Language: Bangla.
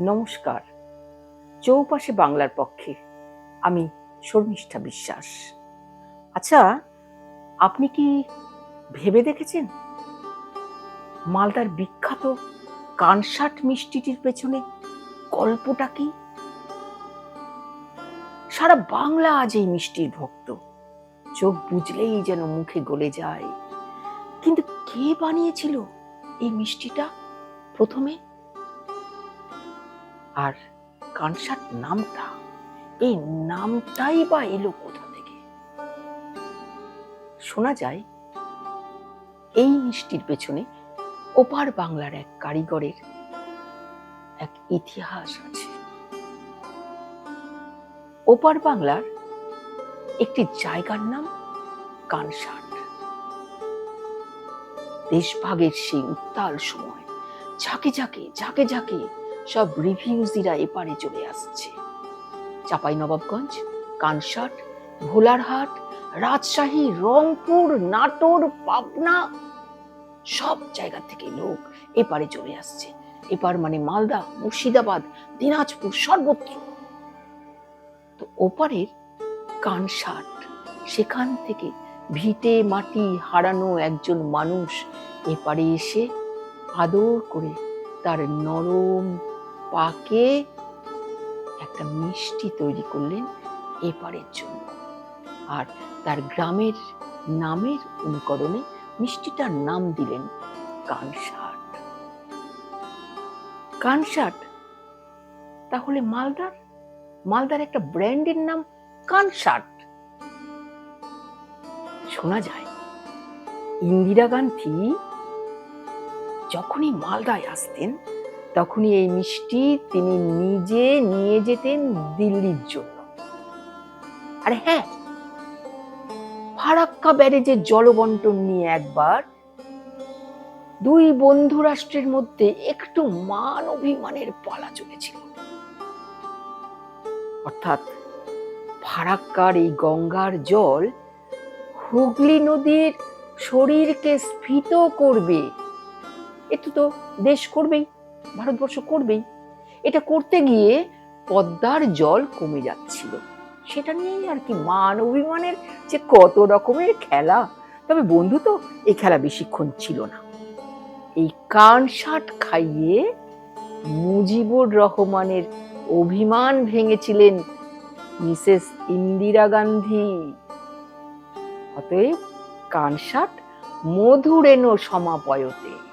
নমস্কার। চৌপাশে বাংলার পক্ষে আমি শর্মিষ্ঠা বিশ্বাস। আচ্ছা আপনি কি ভেবে দেখেছেন? মালদার বিখ্যাত কানসাট মিষ্টিটির পেছনে গল্পটা কি? সারা বাংলা আজ এই মিষ্টির ভক্ত। চোখ বুঝলেই যেন মুখে গলে যায়। কিন্তু কে বানিয়েছিল এই মিষ্টিটা প্রথমে? আর কানসাট নামটা, এই নামটাই বা এলো কোথা থেকে? শোনা যায়, এই মিষ্টির পেছনে ওপার বাংলার এক কারিগরের এক ইতিহাস আছে। ওপার বাংলার একটি জায়গার নাম কানসাট দেশভাগের সেই উত্তাল সময়, ঝাঁকে ঝাঁকে ঝাঁকে ঝাঁকে সব রিভিউজিরা এপারে চলে আসছে। চাপাই নবাবগঞ্জ কানসাট, ভোলারহাট, রাজশাহী, রংপুর, নাটোর, পাবনা, সব জায়গা থেকে লোক এপারে চলে আসছে। এপার মানে মালদা, মুর্শিদাবাদ, দিনাজপুর সর্বত্র। তো ওপারের কানসাট, সেখান থেকে ভিটে মাটি হারানো একজন মানুষ এপারে এসে আদর করে তার নরম পাকে একটা মিষ্টি তৈরি করলেন এপারের জন্য। আর তার গ্রামের নামের অনুকরণে মিষ্টিটার নাম দিলেন কানসাট কানসাট তাহলে মালদার? মালদার একটা ব্র্যান্ডের নাম কানসাট শোনা যায়, ইন্দিরা গান্ধী যখনই মালদায় আসতেন তখনই এই মিষ্টি তিনি নিজে নিয়ে যেতেন দিল্লির জন্য। আর হ্যাঁ ফারাক্কা ব্যারেজের জলবন্টন নিয়ে একবার দুই বন্ধু রাষ্ট্রের মধ্যে একটু মান অভিমানের পালা চলেছিল। অর্থাৎ ফারাক্কার এই গঙ্গার জল হুগলি নদীর শরীরকে স্ফীত করবে একটু তো দেশ করবেই। ভারতবর্ষ করবেই। এটা করতে গিয়ে পদ্মার জল কমে যাচ্ছিল। সেটা নিয়েই আর কি মান অভিমানের যে কত রকমের খেলা। তবে বন্ধু তো, এই খেলা বেশিক্ষণ ছিল না। এই কান শাট খাইয়ে মুজিবুর রহমানের অভিমান ভেঙেছিলেন মিসেস ইন্দিরা গান্ধী। অতএব কানসাট মধুরেণ সমাপয়তে।